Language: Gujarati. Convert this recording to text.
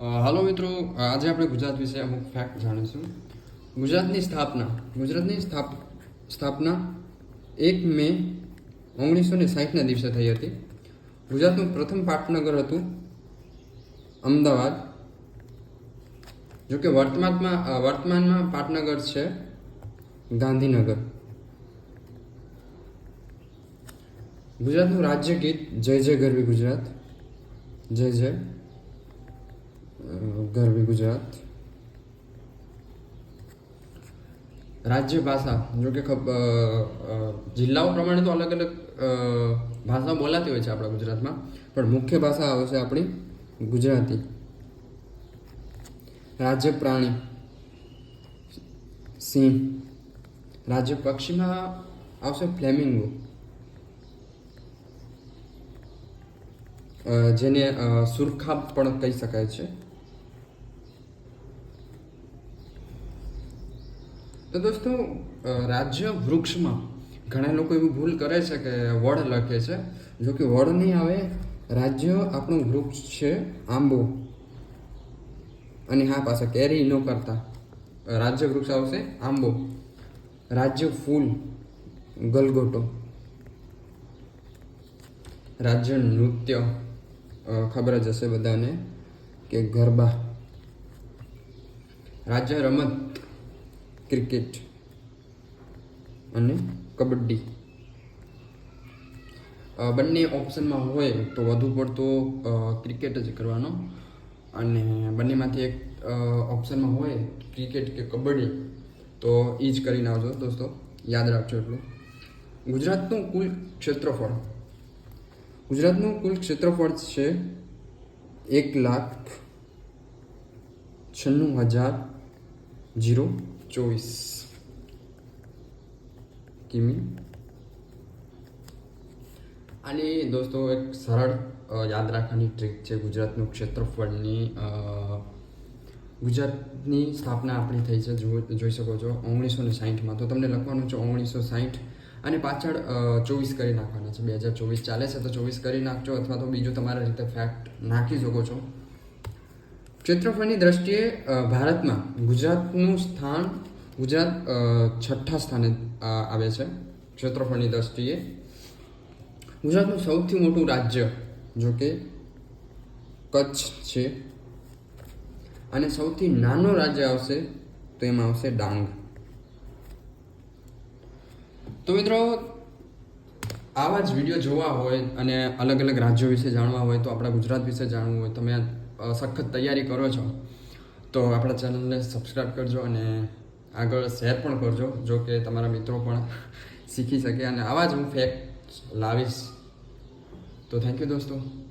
હાલો મિત્રો, આજે આપણે ગુજરાત વિશે અમુક ફેક્ટ જાણીશું. ગુજરાતની સ્થાપના, ગુજરાતની સ્થાપ, સ્થાપના એક મે ઓગણીસો ને સાહીઠના દિવસે થઈ હતી. ગુજરાતનું પ્રથમ પાટનગર હતું અમદાવાદ. જોકે વર્તમાનમાં વર્તમાનમાં પાટનગર છે ગાંધીનગર. ગુજરાતનું રાજ્ય ગીત જય જય ગરવી ગુજરાત, જય જય. ગરવી ગુજરાત. રાજ્ય ભાષા, જો કે જિલ્લાઓ પ્રમાણે તો અલગ અલગ ભાષા બોલાતી હોય છે આપણા ગુજરાતમાં, પણ મુખ્ય ભાષા આવશે આપણી ગુજરાતી. રાજ્ય પ્રાણી. સિંહ. રાજ્ય પક્ષીમાં આવશે ફ્લેમિંગો. જેને સુરખાબ પણ કહી શકાય છે. તો દોસ્તો રાજ્ય વૃક્ષમાં ઘણા લોકો એવી ભૂલ કરે છે કે વડ લખે છે. જો કે વડ નહીં આવે, રાજ્ય આપણું વૃક્ષ છે આંબો. અને હા, પાછા કેરી ન કરતા. રાજ્ય વૃક્ષ આવશે આંબો. રાજ્ય ફૂલ, ગલગોટો. રાજ્ય નૃત્ય ખબર જ હશે બધાને કે ગરબા. રાજ્ય રમત. ક્રિકેટ અને કબડ્ડી. બંને ઓપ્શનમાં હોય તો વધુ પડતો ક્રિકેટ જ કરવાનો. અને બંનેમાંથી એક ઓપ્શનમાં હોય ક્રિકેટ કે કબડ્ડી, તો એ જ કરીને આવજો દોસ્તો. યાદ રાખજો એટલું. ગુજરાતનું કુલ ક્ષેત્રફળ, ગુજરાતનું કુલ ક્ષેત્રફળ છે એક લાખ છન્નું હજાર જીરો ચોવીસ કિમી આની દોસ્તો, એક સરળ યાદ રાખવાની ટ્રીક છે ગુજરાતનું ક્ષેત્રફળની ગુજરાતની સ્થાપના આપણી થઈ છે જોઈ શકો છો, ઓગણીસો ને સાહીઠમાં. તો તમને લખવાનું છે ઓગણીસો સાહીઠ અને પાછળ ચોવીસ કરી નાખવાના છે. બે હજાર ચોવીસ ચાલે છે તો ચોવીસ કરી નાખજો અથવા તો બીજું તમારા રીતે ફેક્ટ નાખી શકો છો. ક્ષેત્રફળની દ્રષ્ટિએ ભારતમાં ગુજરાતનું સ્થાન, ગુજરાત છઠ્ઠા સ્થાને આવે છે ક્ષેત્રફળની દ્રષ્ટિએ. ગુજરાતનું સૌથી મોટું રાજ્ય જો કે કચ્છ છે અને સૌથી નાનો રાજ્ય આવશે તો એમાં આવશે ડાંગ. તો મિત્રો, આવા જ વીડિયો જોવા હોય અને અલગ અલગ રાજ્યો વિશે જાણવા હોય તો આપણા ગુજરાત વિશે જાણવું હોય તમે સખત તૈયારી કરો છો, તો આપણા ચેનલને સબસ્ક્રાઈબ કરજો અને આગળ શેર પણ કરજો, જો કે તમારા મિત્રો પણ શીખી શકે. અને આવા જ હું ફેક્ટ લાવીશ. તો થેન્ક યુ દોસ્તો.